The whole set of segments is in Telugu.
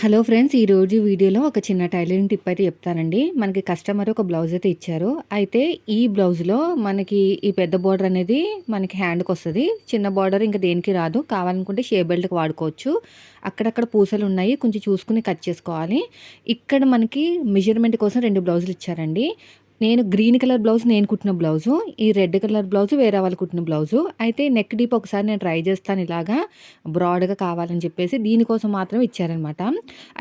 హలో ఫ్రెండ్స్ ఈరోజు వీడియోలో ఒక చిన్న టైలరింగ్ టిప్ అయితే చెప్తానండి. మనకి కస్టమర్ ఒక బ్లౌజ్ అయితే ఇచ్చారు. అయితే ఈ బ్లౌజ్లో మనకి ఈ పెద్ద బార్డర్ అనేది మనకి హ్యాండ్కి వస్తుంది. చిన్న బార్డర్ ఇంకా దేనికి రాదు. కావాలనుకుంటే షే బెల్ట్కి వాడుకోవచ్చు. అక్కడక్కడ పూసలు ఉన్నాయి. కొంచెం చూసుకుని కట్ చేసుకోవాలి. ఇక్కడ మనకి మెజర్మెంట్ కోసం రెండు బ్లౌజులు ఇచ్చారండి. నేను గ్రీన్ కలర్ బ్లౌజ్ నేను కుట్టిన బ్లౌజు ఈ రెడ్ కలర్ బ్లౌజు వేరే వాళ్ళు కుట్టిన బ్లౌజు. అయితే నెక్ డీప్ ఒకసారి నేను ట్రై చేస్తాను ఇలాగా బ్రాడ్గా కావాలని చెప్పేసి దీనికోసం మాత్రం ఇచ్చారనమాట.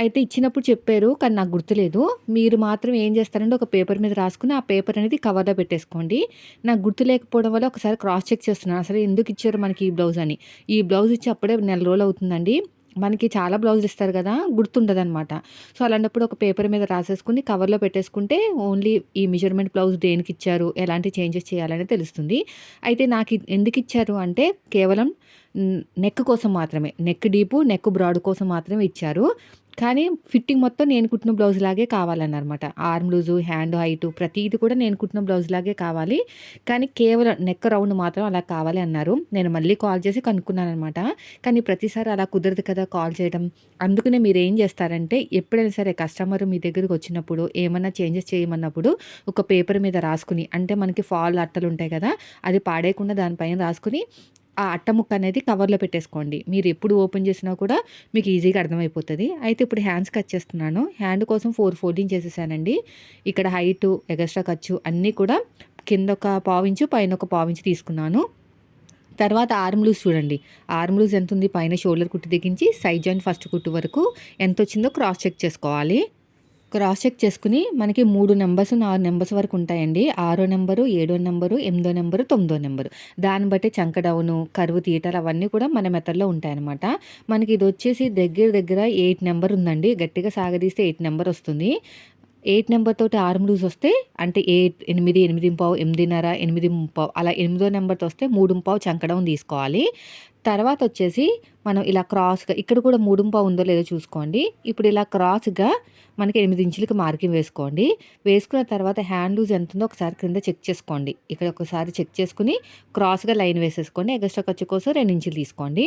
అయితే ఇచ్చినప్పుడు చెప్పారు కానీ నాకు గుర్తులేదు. మీరు మాత్రం ఏం చేస్తారంటే ఒక పేపర్ మీద రాసుకుని ఆ పేపర్ అనేది కవర్లో పెట్టేసుకోండి. నాకు గుర్తు లేకపోవడం వల్ల ఒకసారి క్రాస్ చెక్ చేస్తున్నాను. అసలు ఎందుకు ఇచ్చారు మనకి ఈ బ్లౌజ్ అని. ఈ బ్లౌజ్ ఇచ్చి అప్పుడే నెల రోజులు అవుతుందండి. మనకి చాలా బ్లౌజులు ఇస్తారు కదా గుర్తుండదు అనమాట సో అలాంటప్పుడు ఒక పేపర్ మీద రాసేసుకుని కవర్లో పెట్టేసుకుంటే ఓన్లీ ఈ మెజర్మెంట్ బ్లౌజ్ దేనికి ఇచ్చారు ఎలాంటి చేంజెస్ చేయాలని తెలుస్తుంది. అయితే నాకు ఎందుకు ఇచ్చారు అంటే కేవలం నెక్ కోసం మాత్రమే. నెక్ డీపు నెక్ బ్రాడ్ కోసం మాత్రమే ఇచ్చారు. కానీ ఫిట్టింగ్ మొత్తం నేను కుట్టిన బ్లౌజ్ లాగే కావాలన్నమాట. ఆర్మ్ లూజు హ్యాండ్ హైట్ ప్రతిది కూడా నేను కుట్టిన బ్లౌజ్ లాగే కావాలి. కానీ కేవలం నెక్ రౌండ్ మాత్రం అలా కావాలి అన్నారు. నేను మళ్ళీ కాల్ చేసి కనుక్కున్నాను అనమాట కానీ ప్రతిసారి అలా కుదరదు కదా కాల్ చేయడం. అందుకనే మీరు ఏం చేస్తారంటే ఎప్పుడైనా సరే కస్టమర్ మీ దగ్గరికి వచ్చినప్పుడు ఏమైనా చేంజెస్ చేయమన్నప్పుడు ఒక పేపర్ మీద రాసుకుని అంటే మనకి ఫాల్ అట్టలు ఉంటాయి కదా అది పాడేయకుండా దానిపైన రాసుకుని ఆ అట్ట ముక్క అనేది కవర్లో పెట్టేసుకోండి. మీరు ఎప్పుడు ఓపెన్ చేసినా కూడా మీకు ఈజీగా అర్థమైపోతుంది. అయితే ఇప్పుడు హ్యాండ్స్ కట్ చేస్తున్నాను. హ్యాండ్ కోసం ఫోర్ ఫోల్డింగ్ చేసేసానండి. ఇక్కడ హైట్ ఎగస్ట్రా ఖర్చు అన్నీ కూడా కింద ఒక పావించు పైన ఒక పావించు తీసుకున్నాను. తర్వాత ఆర్మ్ లూజ్ చూడండి. ఆర్మ్ లూజ్ ఎంత ఉంది? పైన షోల్డర్ కుట్టు దిగించి సైడ్ జాయింట్ ఫస్ట్ కుట్టు వరకు ఎంత వచ్చిందో క్రాస్ చెక్ చేసుకోవాలి. క్రాస్ చెక్ చేసుకుని మనకి మూడు నెంబర్స్ నాలుగు నెంబర్స్ వరకు ఉంటాయండి. ఆరో నెంబరు ఏడో నెంబరు ఎనిమిదో నెంబరు తొమ్మిదో నెంబరు. దాన్ని బట్టి చంక డౌను కరువు తీయటాలు అవన్నీ కూడా మన మెథడ్లో ఉంటాయన్నమాట. మనకి ఇది వచ్చేసి దగ్గర దగ్గర ఎయిట్ నెంబర్ ఉందండి. గట్టిగా సాగదీస్తే ఎయిట్ నెంబర్ వస్తుంది. ఎయిట్ నెంబర్ తోటి ఆర్మ్ లూజ్ వస్తే అంటే ఎయిట్ ఎనిమిది ఎనిమిది పావు ఎనిమిదిన్నర ఎనిమిది పావు అలా ఎనిమిదో నెంబర్తో వస్తే మూడు పావు చంకడం తీసుకోవాలి. తర్వాత వచ్చేసి మనం ఇలా క్రాస్గా ఇక్కడ కూడా మూడుంపా ఉందో లేదో చూసుకోండి. ఇప్పుడు ఇలా క్రాస్గా మనకి ఎనిమిది ఇంచులకి మార్కింగ్ వేసుకోండి. వేసుకున్న తర్వాత హ్యాండ్ లూజ్ ఎంత ఉందో ఒకసారి క్రింద చెక్ చేసుకోండి. ఇక్కడ ఒకసారి చెక్ చేసుకుని క్రాస్గా లైన్ వేసేసుకోండి. ఎగస్ట్రా ఖర్చు కోసం రెండు ఇంచులు తీసుకోండి.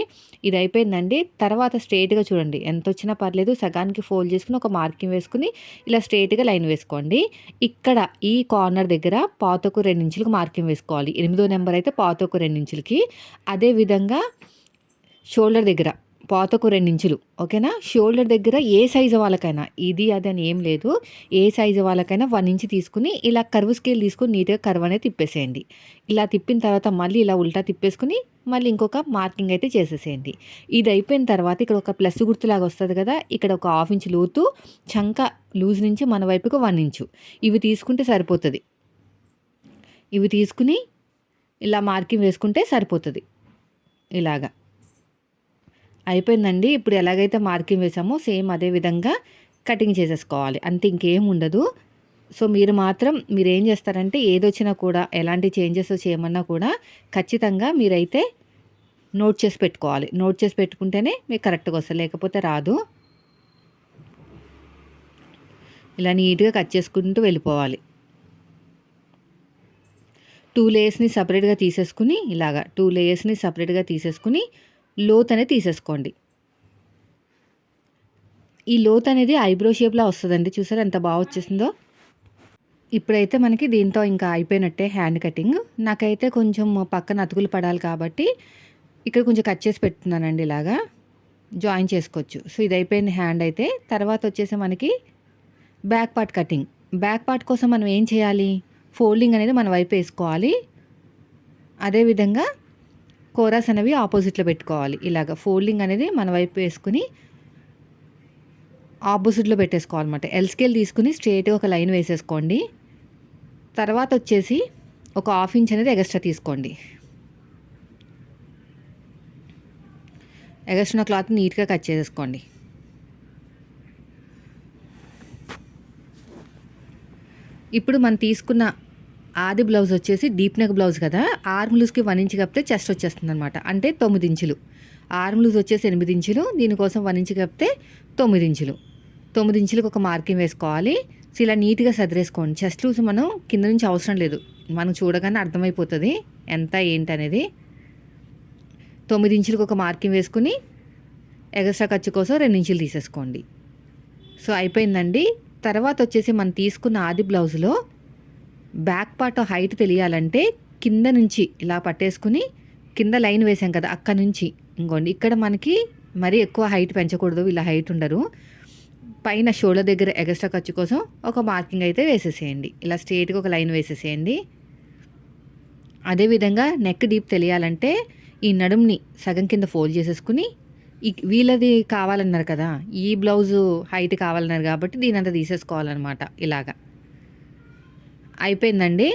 ఇది అయిపోయిందండి. తర్వాత స్ట్రేట్గా చూడండి. ఎంత వచ్చినా పర్లేదు సగానికి ఫోల్డ్ చేసుకుని ఒక మార్కింగ్ వేసుకుని ఇలా స్ట్రేట్గా లైన్ వేసుకోండి. ఇక్కడ ఈ కార్నర్ దగ్గర పాతకు రెండు ఇంచులకు మార్కింగ్ వేసుకోవాలి. ఎనిమిదో నెంబర్ అయితే పాతకు రెండు ఇంచులకి. అదేవిధంగా షోల్డర్ దగ్గర పాతకు ఇంచులు ఓకేనా? షోల్డర్ దగ్గర ఏ సైజు వాళ్ళకైనా ఇది అది అని ఏం లేదు. ఏ సైజు వాళ్ళకైనా వన్ ఇంచ్ తీసుకుని ఇలా కర్వ్ స్కేల్ తీసుకుని నీట్గా కర్వ్ అనేది తిప్పేసేయండి. ఇలా తిప్పిన తర్వాత మళ్ళీ ఇలా ఉల్టా తిప్పేసుకుని మళ్ళీ ఇంకొక మార్కింగ్ అయితే చేసేసేయండి. ఇది అయిపోయిన తర్వాత ఇక్కడ ఒక ప్లస్ గుర్తులాగా వస్తుంది కదా ఇక్కడ ఒక హాఫ్ ఇంచ్ లోతు చంక లూజ్ నుంచి మన వైపుకు వన్ ఇంచు. ఇవి తీసుకుంటే సరిపోతుంది. ఇవి తీసుకుని ఇలా మార్కింగ్ వేసుకుంటే సరిపోతుంది. ఇలాగా. అయిపోయిందండి. ఇప్పుడు ఎలాగైతే మార్కింగ్ వేసామో సేమ్ అదే విధంగా కటింగ్ చేసేసుకోవాలి. అంతే ఇంకేం ఉండదు. సో మీరు మాత్రం మీరు ఏం చేస్తారంటే ఏదొచ్చినా కూడా ఎలాంటి చేంజెస్ చేయమన్నా కూడా ఖచ్చితంగా మీరైతే నోట్ చేసి పెట్టుకోవాలి. నోట్ చేసి పెట్టుకుంటేనే మీకు కరెక్ట్గా వస్తుంది. లేకపోతే రాదు. ఇలా నీట్గా కట్ చేసుకుంటూ వెళ్ళిపోవాలి. టూ లేయర్స్ని సపరేట్గా తీసేసుకుని ఇలాగా టూ లేయర్స్ని సపరేట్గా తీసేసుకుని లోత్ అనేది తీసేసుకోండి. ఈ లోత్ అనేది ఐబ్రో షేప్లా వస్తుందండి. చూసారు ఎంత బాగా వచ్చేసిందో? ఇప్పుడైతే మనకి దీంతో ఇంకా అయిపోయినట్టే హ్యాండ్ కటింగ్. నాకైతే కొంచెం పక్కన అతుకులు పడాలి కాబట్టి ఇక్కడ కొంచెం కట్ చేసి పెట్టున్నానండి ఇలాగా. జాయిన్ చేసుకోవచ్చు. సో ఇది అయిపోయింది హ్యాండ్ అయితే. తర్వాత వచ్చేసి మనకి back part cutting. Back part కోసం మనం ఏం చేయాలి? ఫోల్డింగ్ అనేది మన వైపు వేసుకోవాలి. అదేవిధంగా కోరాస్ అనేవి ఆపోజిట్లో పెట్టుకోవాలి. ఇలాగ ఫోల్డింగ్ అనేది మన వైపు వేసుకుని ఆపోజిట్లో పెట్టేసుకోవాలన్నమాట. ఎల్ స్కేల్ తీసుకుని స్ట్రేట్గా ఒక లైన్ వేసేసుకోండి. తర్వాత వచ్చేసి ఒక హాఫ్ ఇంచ్ అనేది ఎగస్ట్రా తీసుకోండి. ఎగస్ట్రా క్లాత్ నీట్గా కట్ చేసేసుకోండి. ఇప్పుడు మనం తీసుకున్న ఆది బ్లౌజ్ వచ్చేసి డీప్ నెక్ బ్లౌజ్ కదా. ఆర్మ్ లూజ్కి వన్ ఇంచ్ కప్పితే చెస్ట్ వచ్చేస్తుంది అనమాట అంటే తొమ్మిది ఇంచులు. ఆర్మ్ లూజ్ వచ్చేసి ఎనిమిది ఇంచులు. దీనికోసం వన్ ఇంచ్ కప్పితే తొమ్మిది ఇంచులు. తొమ్మిది ఇంచులకు ఒక మార్కింగ్ వేసుకోవాలి. సో ఇలా నీట్గా సదిరేసుకోండి. చెస్ట్ లూజ్ మనం కింద నుంచి అవసరం లేదు. మనం చూడగానే అర్థమైపోతుంది. ఎంత ఏంటి అనేది తొమ్మిది ఇంచులకు ఒక మార్కింగ్ వేసుకుని ఎగస్ట్రా ఖర్చు కోసం రెండు ఇంచులు తీసేసుకోండి. సో అయిపోయిందండి. తర్వాత వచ్చేసి మనం తీసుకున్న ఆది బ్లౌజ్లో బ్యాక్ పార్ట్ హైట్ తెలియాలంటే కింద నుంచి ఇలా పట్టేసుకుని కింద లైన్ వేసాం కదా అక్కడ నుంచి. ఇంకోండి ఇక్కడ మనకి మరీ ఎక్కువ హైట్ పెంచకూడదు ఇలా హైట్ ఉండరు. పైన షోల్డర్ దగ్గర ఎగస్ట్రా ఖర్చు కోసం ఒక మార్కింగ్ అయితే వేసేసేయండి. ఇలా స్ట్రేట్గా ఒక లైన్ వేసేసేయండి. అదేవిధంగా నెక్ డీప్ తెలియాలంటే ఈ నడుముని సగం కింద ఫోల్డ్ చేసేసుకుని ఈ వీళ్ళది కావాలన్నారు కదా ఈ బ్లౌజు హైట్ కావాలన్నారు కాబట్టి దీని అంతా తీసేసుకోవాలన్నమాట ఇలాగా. అయిపోయిందండి.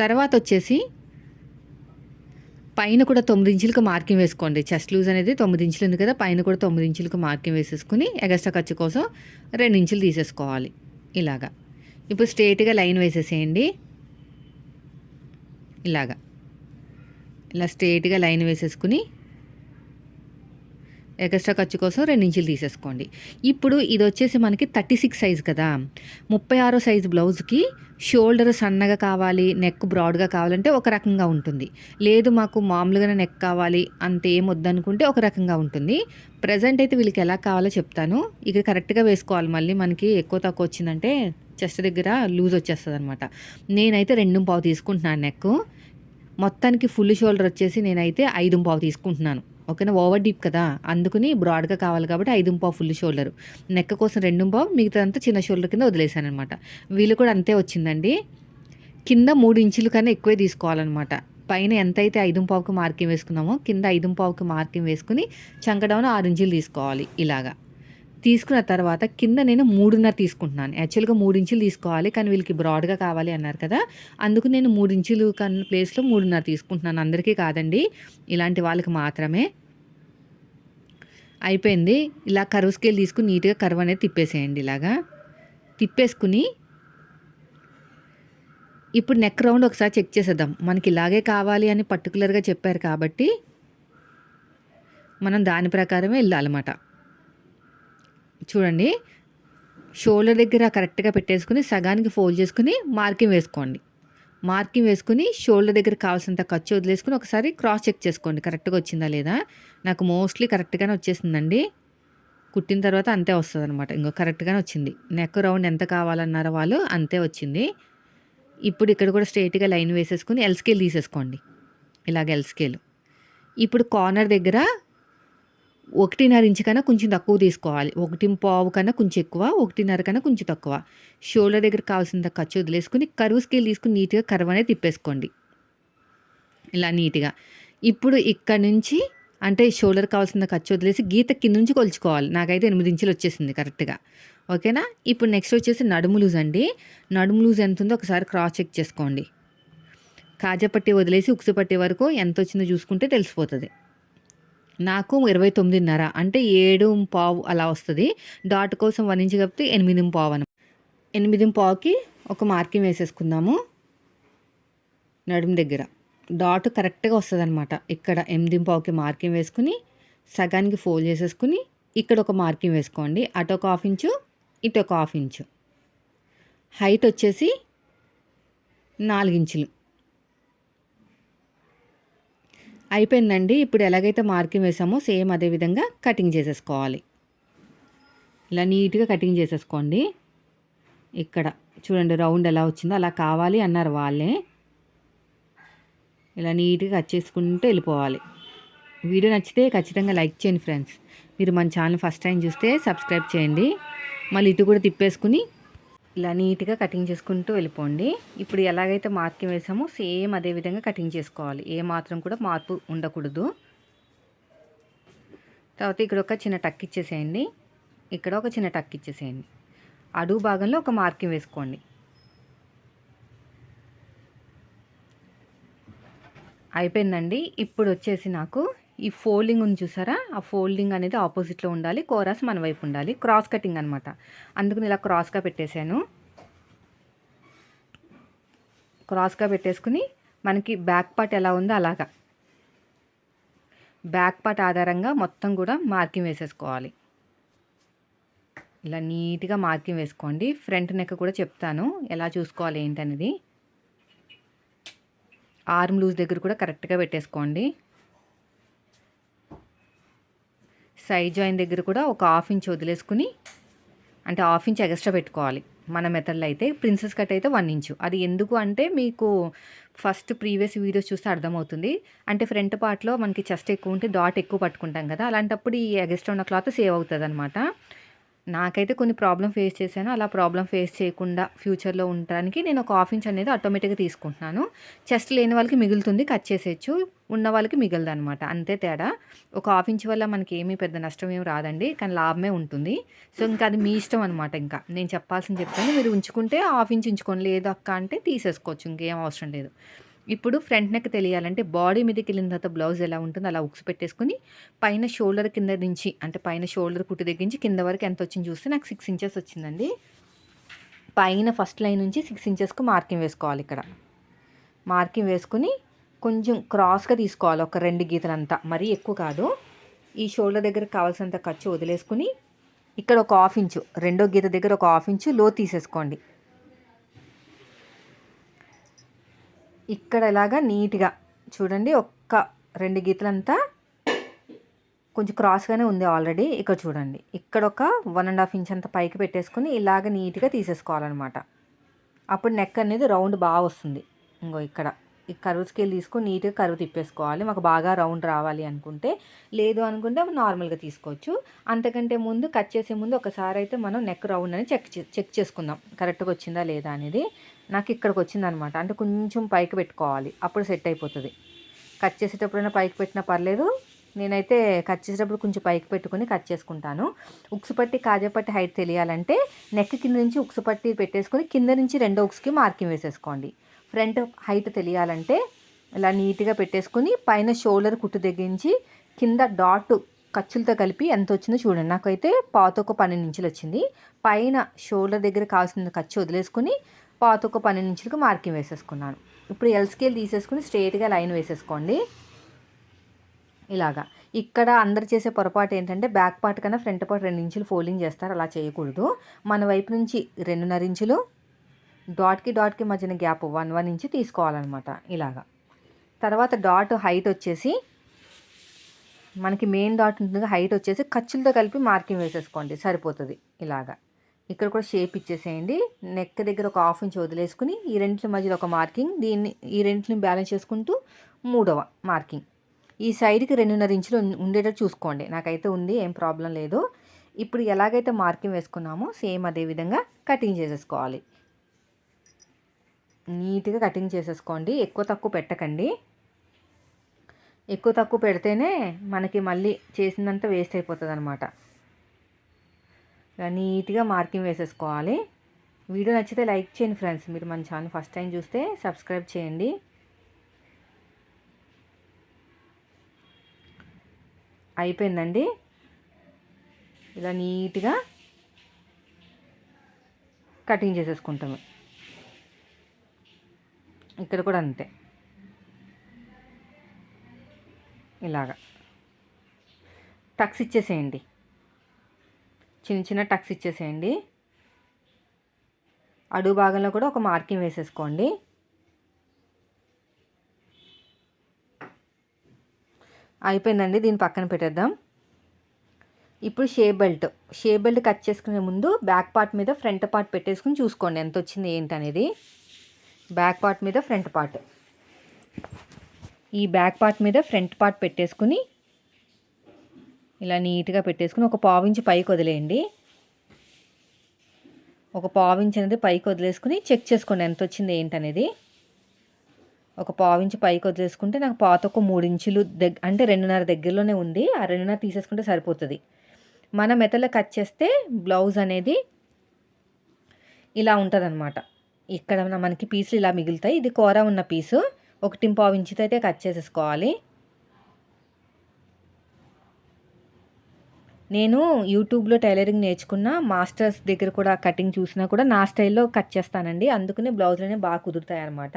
తర్వాత వచ్చేసి పైన కూడా తొమ్మిది ఇంచులకు మార్కింగ్ వేసుకోండి. చెస్ట్ లూజ్ అనేది తొమ్మిది ఇంచులు ఉంది కదా పైన కూడా తొమ్మిది ఇంచులకు మార్కింగ్ వేసేసుకుని ఎగస్ట్రా ఖర్చు కోసం రెండు ఇంచులు తీసేసుకోవాలి ఇలాగా. ఇప్పుడు స్ట్రేట్గా లైన్ వేసేసేయండి. ఇలాగా. ఇలా స్ట్రేట్గా లైన్ వేసేసుకుని ఎక్స్ట్రా ఖర్చు కోసం రెండు ఇంచులు తీసేసుకోండి. ఇప్పుడు ఇది వచ్చేసి మనకి థర్టీ సిక్స్ సైజ్ కదా. ముప్పై ఆరో సైజ్ బ్లౌజ్కి షోల్డర్ సన్నగా కావాలి నెక్ బ్రాడ్గా కావాలంటే ఒక రకంగా ఉంటుంది. లేదు మాకు మామూలుగానే నెక్ కావాలి అంత ఏం వద్దనుకుంటే ఒక రకంగా ఉంటుంది. ప్రజెంట్ అయితే వీళ్ళకి ఎలా కావాలో చెప్తాను. ఇక కరెక్ట్గా వేసుకోవాలి. మళ్ళీ మనకి ఎక్కువ తక్కువ వచ్చిందంటే చెస్ట్ దగ్గర లూజ్ వచ్చేస్తుంది అనమాట నేనైతే రెండు పావు తీసుకుంటున్నాను నెక్ మొత్తానికి ఫుల్ షోల్డర్ వచ్చేసి నేనైతే ఐదు పావు తీసుకుంటున్నాను. ఓకేనా? ఓవర్ డీప్ కదా? అందుకుని బ్రాడ్గా కావాలి కాబట్టి ఐదు పావు ఫుల్ షోల్డర్. నెక్ కోసం రెండు పావు మిగతా అంతా చిన్న షోల్డర్ కింద వదిలేశాను అనమాట వీళ్ళు కూడా అంతే వచ్చిందండి. కింద మూడు ఇంచుల కన్నా ఎక్కువే తీసుకోవాలన్నమాట పైన ఎంత అయితే ఐదు పావుకి మార్కింగ్ వేసుకున్నామో కింద ఐదు పావుకి మార్కింగ్ వేసుకుని చంకడౌన్ ఆరు ఇంచులు తీసుకోవాలి ఇలాగా. తీసుకున్న తర్వాత కింద నేను మూడున్నర తీసుకుంటున్నాను. యాక్చువల్గా మూడు ఇంచులు తీసుకోవాలి కానీ వీళ్ళకి బ్రాడ్గా కావాలి అన్నారు కదా. అందుకు నేను మూడు ఇంచులు కన్నా ప్లేస్లో మూడున్నర తీసుకుంటున్నాను. అందరికీ కాదండి ఇలాంటి వాళ్ళకి మాత్రమే. అయిపోయింది. ఇలా కరువు స్కేల్ తీసుకుని నీట్గా కరువు అనేది తిప్పేసేయండి ఇలాగా. తిప్పేసుకుని ఇప్పుడు నెక్ రౌండ్ ఒకసారి చెక్ చేసేద్దాం. మనకి ఇలాగే కావాలి అని పర్టికులర్గా చెప్పారు కాబట్టి మనం దాని ప్రకారమే వెళ్ళాలన్నమాట. చూడండి. షోల్డర్ దగ్గర కరెక్ట్గా పెట్టేసుకుని సగానికి ఫోల్డ్ చేసుకుని మార్కింగ్ వేసుకోండి. మార్కింగ్ వేసుకుని షోల్డర్ దగ్గర కావాల్సినంత ఖర్చు వదిలేసుకుని ఒకసారి క్రాస్ చెక్ చేసుకోండి. కరెక్ట్గా వచ్చిందా లేదా? నాకు మోస్ట్లీ కరెక్ట్గానే వచ్చేసిందండి. కుట్టిన తర్వాత అంతే వస్తుంది అనమాట ఇంకో కరెక్ట్గానే వచ్చింది. నెక్ రౌండ్ ఎంత కావాలన్నారో వాళ్ళు అంతే వచ్చింది. ఇప్పుడు ఇక్కడ కూడా స్ట్రైట్గా లైన్ వేసేసుకుని ఎల్ స్కేల్ తీసేసుకోండి. ఇలాగ ఎల్ స్కేల్ ఇప్పుడు కార్నర్ దగ్గర ఒకటిన్నర ఇంచు కన్నా కొంచెం తక్కువ తీసుకోవాలి. ఒకటి పావు కన్నా కొంచెం ఎక్కువ ఒకటిన్నర కన్నా కొంచెం తక్కువ. షోల్డర్ దగ్గర కావాల్సినంత ఖర్చు వదిలేసుకుని కరువు స్కేల్ తీసుకుని నీట్గా కరువు అనేది తిప్పేసుకోండి. ఇలా నీట్గా. ఇప్పుడు ఇక్కడ నుంచి అంటే షోల్డర్ కావాల్సిన ఖర్చు వదిలేసి గీత కింద నుంచి కొలుచుకోవాలి. నాకైతే ఎనిమిది ఇంచులు వచ్చేసింది కరెక్ట్గా. ఓకేనా? ఇప్పుడు నెక్స్ట్ వచ్చేసి నడుము లూజ్ అండి. నడుము లూజ్ ఎంత ఉందో ఒకసారి క్రాస్ చెక్ చేసుకోండి. కాజా పట్టి వదిలేసి ఉక్సు పట్టే వరకు ఎంత వచ్చిందో చూసుకుంటే తెలిసిపోతుంది. నాకు ఇరవై తొమ్మిదిన్నర. అంటే ఏడు పావు అలా వస్తుంది. డాట్ కోసం వన్ ఇంచ్ కాబట్టి ఎనిమిది పావు అని. ఎనిమిది పావుకి ఒక మార్కింగ్ వేసేసుకుందాము. నడుము దగ్గర. డాట్ కరెక్ట్గా వస్తుంది అనమాట ఇక్కడ ఎనిమిది పావుకి మార్కింగ్ వేసుకుని సగానికి ఫోల్డ్ చేసేసుకుని ఇక్కడ ఒక మార్కింగ్ వేసుకోండి. అటు ఒక హాఫ్ ఇంచు ఇటు ఒక హాఫ్ ఇంచు. హైట్ వచ్చేసి నాలుగించులు అయిపోయిందండి. ఇప్పుడు ఎలాగైతే మార్కింగ్ వేసామో సేమ్ అదే విధంగా కటింగ్ చేసేసుకోవాలి. ఇలా నీట్గా కటింగ్ చేసేసుకోండి. ఇక్కడ చూడండి రౌండ్ ఎలా వచ్చిందో అలా కావాలి అన్నారు వాళ్ళే. ఇలా నీట్గా కట్ చేసుకుంటూ వెళ్ళిపోవాలి. వీడియో నచ్చితే ఖచ్చితంగా లైక్ చేయండి ఫ్రెండ్స్. మీరు మన ఛానల్ ఫస్ట్ టైం చూస్తే సబ్స్క్రైబ్ చేయండి. మళ్ళీ ఇటు కూడా తిప్పేసుకుని ఇలా నీట్గా కటింగ్ చేసుకుంటూ వెళ్ళిపోండి. ఇప్పుడు ఎలాగైతే మార్కింగ్ వేసామో సేమ్ అదే విధంగా కటింగ్ చేసుకోవాలి. ఏ మాత్రం కూడా మార్పు ఉండకూడదు. తర్వాత ఇక్కడ ఒక చిన్న టక్ ఇచ్చేసేయండి. ఇక్కడ ఒక చిన్న టక్ ఇచ్చేసేయండి. అడుగు భాగంలో ఒక మార్కింగ్ వేసుకోండి. అయిపోయిందండి. ఇప్పుడు వచ్చేసి నాకు ఈ ఫోల్డింగ్ ఉంది చూసారా? ఆ ఫోల్డింగ్ అనేది ఆపోజిట్లో ఉండాలి కోరాస్ మన వైపు ఉండాలి క్రాస్ కటింగ్ అనమాట అందుకని ఇలా క్రాస్గా పెట్టేశాను. క్రాస్గా పెట్టేసుకుని మనకి బ్యాక్ పార్ట్ ఎలా ఉందో అలాగా. బ్యాక్ పార్ట్ ఆధారంగా మొత్తం కూడా మార్కింగ్ వేసేసుకోవాలి. ఇలా నీట్గా మార్కింగ్ వేసుకోండి. ఫ్రంట్ నెక్ కూడా చెప్తాను ఎలా చూసుకోవాలి ఏంటనేది. ఆర్మ్ లూజ్ దగ్గర కూడా కరెక్ట్గా పెట్టేసుకోండి. సైడ్ జాయిన్ దగ్గర కూడా ఒక హాఫ్ ఇంచ్ వదిలేసుకుని అంటే హాఫ్ ఇంచ్ ఎక్స్ట్రా పెట్టుకోవాలి. మన మెథడ్లో అయితే ప్రిన్సెస్ కట్ అయితే వన్ ఇంచు. అది ఎందుకు అంటే మీకు ఫస్ట్ ప్రీవియస్ వీడియోస్ చూస్తే అర్థమవుతుంది. అంటే ఫ్రంట్ పార్ట్లో మనకి చెస్ట్ ఎక్కువ ఉంటే డాట్ ఎక్కువ పట్టుకుంటాం కదా అలాంటప్పుడు ఈ ఎగస్ట్రా ఉన్న క్లాత్ సేవ్ అవుతుంది అనమాట నాకైతే కొన్ని ప్రాబ్లం ఫేస్ చేశాను. అలా ప్రాబ్లం ఫేస్ చేయకుండా ఫ్యూచర్లో ఉండడానికి నేను ఒక హాఫ్ ఇంచ్ అనేది ఆటోమేటిక్గా తీసుకుంటున్నాను. చెస్ట్ లేని వాళ్ళకి మిగులుతుంది కట్ చేసేయచ్చు. ఉన్న వాళ్ళకి మిగలదు అనమాట అంతే తేడా. ఒక హాఫ్ ఇంచ్ వల్ల మనకి ఏమీ పెద్ద నష్టం ఏమి రాదండి. కానీ లాభమే ఉంటుంది. సో ఇంకా అది మీ ఇష్టం అనమాట ఇంకా. నేను చెప్పాల్సింది చెప్తాను. మీరు ఉంచుకుంటే హాఫ్ ఇంచ్ ఉంచుకోండి. లేదు అక్క అంటే తీసేసుకోవచ్చు. ఇంకేం అవసరం లేదు. ఇప్పుడు ఫ్రంట్ నెక్ తెలియాలంటే బాడీ మీదకి వెళ్ళిన తర్వాత బ్లౌజ్ ఎలా ఉంటుందో అలా ఉక్స్ పెట్టేసుకుని పైన షోల్డర్ కింద నుంచి అంటే పైన షోల్డర్ కుట్టు దగ్గర నుంచి కింద వరకు ఎంత వచ్చింది చూస్తే నాకు సిక్స్ ఇంచెస్ వచ్చిందండి. పైన ఫస్ట్ లైన్ నుంచి సిక్స్ ఇంచెస్కు మార్కింగ్ వేసుకోవాలి ఇక్కడ. మార్కింగ్ వేసుకుని కొంచెం క్రాస్గా తీసుకోవాలి ఒక రెండు గీతలంతా. మరీ ఎక్కువ కాదు. ఈ షోల్డర్ దగ్గర కావాల్సినంత ఖర్చు వదిలేసుకుని ఇక్కడ ఒక హాఫ్ ఇంచు రెండో గీత దగ్గర ఒక హాఫ్ ఇంచు లో తీసేసుకోండి. ఇక్కడ ఇలాగా నీట్గా చూడండి ఒక్క రెండు గీతలంతా కొంచెం క్రాస్గానే ఉంది ఆల్రెడీ. ఇక్కడ చూడండి ఇక్కడ ఒక వన్ అండ్ హాఫ్ ఇంచ్ అంత పైకి పెట్టేసుకుని ఇలాగ నీట్గా తీసేసుకోవాలన్నమాట. అప్పుడు నెక్ అనేది రౌండ్ బాగా వస్తుంది. ఇంకో ఇక్కడ ఈ కరువు స్కేల్ తీసుకొని నీట్గా కరువు తిప్పేసుకోవాలి. మాకు బాగా రౌండ్ రావాలి అనుకుంటే లేదు అనుకుంటే నార్మల్గా తీసుకోవచ్చు. అంతకంటే ముందు కట్ చేసే ముందు ఒకసారి అయితే మనం నెక్ రౌండ్ అని చెక్ చెక్ చేసుకుందాం. కరెక్ట్గా వచ్చిందా లేదా అనేది. నాకు ఇక్కడికి వచ్చిందనమాట అంటే కొంచెం పైకి పెట్టుకోవాలి. అప్పుడు సెట్ అయిపోతుంది. కట్ చేసేటప్పుడైనా పైకి పెట్టినా పర్లేదు. నేనైతే కట్ చేసేటప్పుడు కొంచెం పైకి పెట్టుకొని కట్ చేసుకుంటాను. ఉక్సు పట్టి కాజాపట్టి హైట్ తెలియాలంటే నెక్ కింద నుంచి ఉక్సు పట్టి పెట్టేసుకొని కింద నుంచి రెండో ఉక్స్కి మార్కింగ్ వేసేసుకోండి. ఫ్రంట్ హైట్ తెలియాలంటే ఇలా నీట్గా పెట్టేసుకుని పైన షోల్డర్ కుట్టు తెగించి కింద డాట్ ఖర్చులతో కలిపి ఎంత వచ్చిందో చూడండి. నాకైతే పాతొక పన్నెండు ఇంచులు వచ్చింది పైన షోల్డర్ దగ్గర కావాల్సిన ఖర్చు వదిలేసుకుని పాతొక పన్నెండు ఇంచులకు మార్కింగ్ వేసేసుకున్నాను. ఇప్పుడు ఎల్ స్కేల్ తీసేసుకుని స్ట్రైట్గా లైన్ వేసేసుకోండి. ఇలాగా. ఇక్కడ అందరు చేసే పొరపాటు ఏంటంటే బ్యాక్ పార్ట్ కన్నా ఫ్రంట్ పార్ట్ రెండు ఇంచులు ఫోల్డింగ్ చేస్తారు అలా చేయకూడదు. మన వైపు నుంచి రెండున్నర ఇంచులు డాట్కి డాట్కి మధ్యన గ్యాప్ వన్ వన్ ఇంచు తీసుకోవాలన్నమాట. ఇలాగా. తర్వాత డాట్ హైట్ వచ్చేసి మనకి మెయిన్ డాట్ ఉంటుంది హైట్ వచ్చేసి ఖర్చులతో కలిపి మార్కింగ్ వేసేసుకోండి. సరిపోతుంది. ఇలాగా. ఇక్కడ కూడా షేప్ ఇచ్చేసేయండి. నెక్ దగ్గర ఒక హాఫ్ ఇంచ్ వదిలేసుకుని ఈ రెండింటి మధ్యలో ఒక మార్కింగ్ దీన్ని ఈ రెండింటిని బ్యాలెన్స్ చేసుకుంటూ మూడవ మార్కింగ్. ఈ సైడ్కి రెండున్నర ఇంచులు ఉండేటట్టు చూసుకోండి. నాకైతే ఉంది ఏం ప్రాబ్లం లేదు. ఇప్పుడు ఎలాగైతే మార్కింగ్ వేసుకున్నామో సేమ్ అదే విధంగా కటింగ్ చేసేసుకోవాలి. నీట్గా కటింగ్ చేసేసుకోండి. ఎక్కువ తక్కువ పెట్టకండి. ఎక్కువ తక్కువ పెడితేనే మనకి మళ్ళీ చేసిందంతా వేస్ట్ అయిపోతుంది అనమాట నీట్గా మార్కింగ్ వేసేసుకోవాలి. వీడియో నచ్చితే లైక్ చేయండి ఫ్రెండ్స్. మీరు మన ఛానల్ ఫస్ట్ టైం చూస్తే సబ్స్క్రైబ్ చేయండి. అయిపోయిందండి. ఇలా నీట్గా కటింగ్ చేసేసుకుంటాము. ఇక్కడ కూడా అంతే. ఇలాగా. టక్స్ ఇచ్చేసేయండి. చిన్న చిన్న టక్స్ ఇచ్చేసేయండి. అడుగు భాగంలో కూడా ఒక మార్కింగ్ వేసేసుకోండి. అయిపోయిందండి దీన్ని పక్కన పెట్టేద్దాం. ఇప్పుడు shape belt. Shape belt cut చేసుకునే ముందు బ్యాక్ పార్ట్ మీద ఫ్రంట్ పార్ట్ పెట్టేసుకుని చూసుకోండి ఎంత వచ్చింది ఏంటనేది బ్యాక్ పార్ట్ మీద ఫ్రంట్ పార్ట్. ఈ బ్యాక్ పార్ట్ మీద ఫ్రంట్ పార్ట్ పెట్టేసుకుని ఇలా నీట్గా పెట్టేసుకుని ఒక పావించి పైకి వదిలేయండి. ఒక పావించి అనేది పైకి వదిలేసుకుని చెక్ చేసుకోండి ఎంత వచ్చింది ఏంటనేది ఒక పావించి పైకి వదిలేసుకుంటే నాకు పాత ఒక మూడు ఇంచులు దగ్గ అంటే రెండున్నర దగ్గరలోనే ఉంది. ఆ రెండున్నర తీసేసుకుంటే సరిపోతుంది. మన మెతలో కట్ చేస్తే బ్లౌజ్ అనేది ఇలా ఉంటుంది ఇక్కడ మనకి పీసులు ఇలా మిగులుతాయి. ఇది కూర ఉన్న పీసు. ఒకటి పావు ఇంచుతో అయితే కట్ చేసేసుకోవాలి. నేను యూట్యూబ్లో టైలరింగ్ నేర్చుకున్న మాస్టర్స్ దగ్గర కూడా కటింగ్ చూసినా కూడా నా స్టైల్లో కట్ చేస్తానండి. అందుకనే బ్లౌజులనే బాగా కుదురుతాయి అనమాట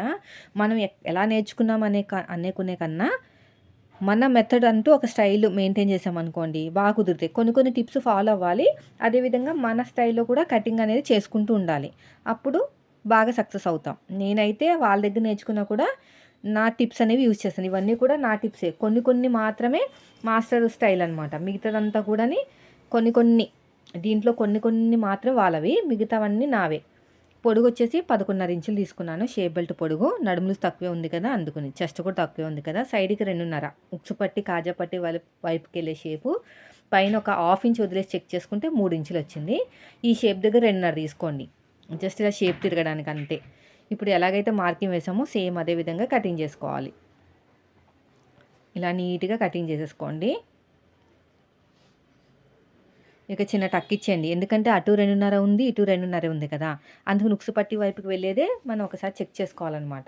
మనం ఎలా నేర్చుకున్నాం అనే అనుకునే కన్నా మన మెథడ్ అంటూ ఒక స్టైల్ మెయింటైన్ చేసామనుకోండి బాగా కుదురుతాయి. కొన్ని కొన్ని టిప్స్ ఫాలో అవ్వాలి. అదేవిధంగా మన స్టైల్లో కూడా కటింగ్ అనేది చేసుకుంటూ ఉండాలి. అప్పుడు బాగా సక్సెస్ అవుతాం. నేనైతే వాళ్ళ దగ్గర నేర్చుకున్నా కూడా నా టిప్స్ అనేవి యూజ్ చేస్తాను. ఇవన్నీ కూడా నా టిప్సే. కొన్ని కొన్ని మాత్రమే మాస్టర్ స్టైల్ అనమాట మిగతాదంతా కూడాని కొన్ని కొన్ని దీంట్లో కొన్ని కొన్ని మాత్రం వాళ్ళవి మిగతావన్నీ నావే. పొడుగు వచ్చేసి పదకొండున్నర ఇంచులు తీసుకున్నాను. షేప్ బెల్ట్ పొడుగు. నడుములు తక్కువే ఉంది కదా అందుకుని. చెస్ట్ కూడా తక్కువే ఉంది కదా. సైడ్కి రెండున్నర. ఉక్సు పట్టి కాజా పట్టి వైపు వైపుకి వెళ్ళే షేపు. పైన ఒక హాఫ్ ఇంచ్ వదిలేసి చెక్ చేసుకుంటే మూడు ఇంచులు వచ్చింది ఈ షేప్ దగ్గర రెండున్నర తీసుకోండి. జస్ట్ ఇలా షేప్ తిరగడానికి అంతే ఇప్పుడు ఎలాగైతే మార్కింగ్ వేసామో సేమ్ అదే విధంగా కటింగ్ చేసుకోవాలి. ఇలా నీట్గా కటింగ్ చేసేసుకోండి. ఇక చిన్న టక్ ఇచ్చేయండి. ఎందుకంటే అటు రెండున్నర ఉంది ఇటు రెండున్నర ఉంది కదా. అందుకు నుక్సు పట్టి వైపుకి వెళ్ళేదే మనం ఒకసారి చెక్ చేసుకోవాలన్నమాట.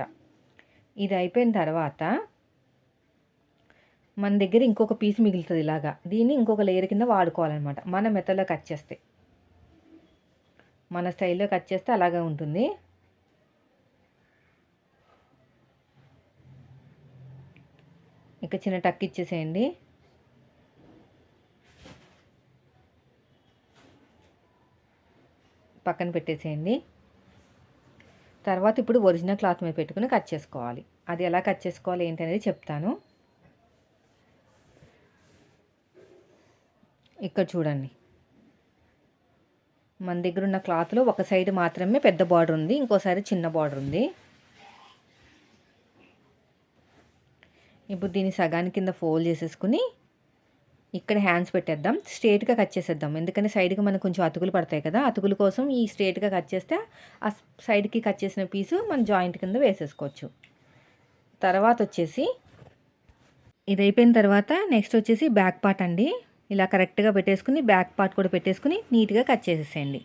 ఇది అయిపోయిన తర్వాత మన దగ్గర ఇంకొక పీస్ మిగులుతుంది ఇలాగా. దీన్ని ఇంకొక లేయర్ కింద వాడుకోవాలన్నమాట. మన మెత్తలో కట్ చేస్తే. మన స్టైల్లో కట్ చేస్తే అలాగే ఉంటుంది. ఇక చిన్న టక్ ఇచ్చేసేయండి. పక్కన పెట్టేసేయండి. తర్వాత ఇప్పుడు ఒరిజినల్ క్లాత్ మీద పెట్టుకుని కట్ చేసుకోవాలి. అది ఎలా కట్ చేసుకోవాలి ఏంటనేది చెప్తాను. ఇక్కడ చూడండి. మన దగ్గర ఉన్న క్లాత్లో ఒక సైడ్ మాత్రమే పెద్ద బార్డర్ ఉంది. ఇంకోసారి చిన్న బార్డర్ ఉంది. ఇప్పుడు దీన్ని సగాని కింద ఫోల్డ్ చేసేసుకుని ఇక్కడ హ్యాండ్స్ పెట్టేద్దాం. స్ట్రేట్గా కట్ చేసేద్దాం. ఎందుకంటే సైడ్కి మనకు కొంచెం అతుకులు పడతాయి కదా అతుకుల కోసం ఈ స్ట్రేట్గా కట్ చేస్తే ఆ సైడ్కి కట్ చేసిన పీసు మన జాయింట్ కింద వేసేసుకోవచ్చు. తర్వాత వచ్చేసి ఇది అయిపోయిన తర్వాత నెక్స్ట్ వచ్చేసి బ్యాక్ పార్ట్ అండి. ఇలా కరెక్ట్గా పెట్టేసుకుని బ్యాక్ పార్ట్ కూడా పెట్టేసుకుని నీట్గా కట్ చేసేసేయండి.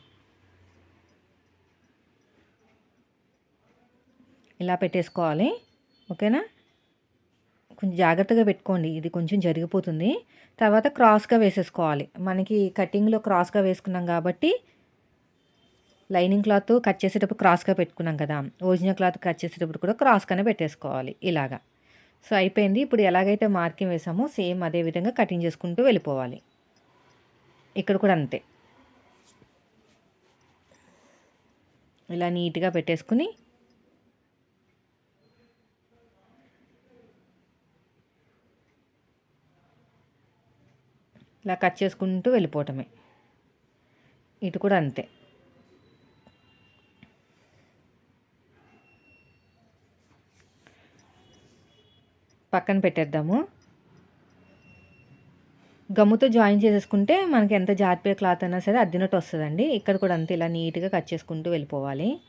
ఇలా పెట్టేసుకోవాలి. ఓకేనా? కొంచెం జాగ్రత్తగా పెట్టుకోండి. ఇది కొంచెం జరిగిపోతుంది. తర్వాత క్రాస్గా వేసేసుకోవాలి. మనకి కటింగ్లో క్రాస్గా వేసుకున్నాం కాబట్టి లైనింగ్ క్లాత్ కట్ చేసేటప్పుడు క్రాస్గా పెట్టుకున్నాం కదా. ఒరిజినల్ క్లాత్ కట్ చేసేటప్పుడు కూడా క్రాస్గానే పెట్టేసుకోవాలి ఇలాగా. సో అయిపోయింది. ఇప్పుడు ఎలాగైతే మార్కింగ్ వేసామో సేమ్ అదే విధంగా కటింగ్ చేసుకుంటూ వెళ్ళిపోవాలి. ఇక్కడ కూడా అంతే. ఇలా నీట్గా పెట్టేసుకుని ఇలా కట్ చేసుకుంటూ వెళ్ళిపోవటమే. ఇటు కూడా అంతే. పక్కన పెట్టేద్దాము. గమ్ముతో జాయిన్ చేసేసుకుంటే మనకి ఎంత జారిపోయే క్లాత్ అయినా సరే అద్దినట్టు వస్తుందండి. ఇక్కడ కూడా అంతే ఇలా నీట్గా కట్ చేసుకుంటూ వెళ్ళిపోవాలి.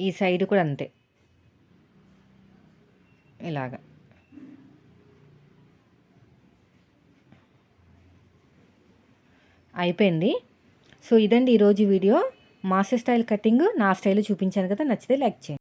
ఈ సైడ్ కూడా అంతే. ఇలాగా. అయిపోయింది. సో ఇదండి ఈరోజు వీడియో. మాస్టర్ స్టైల్ కటింగ్ నా స్టైల్ చూపించాను కదా నచ్చితే లైక్ చేయండి.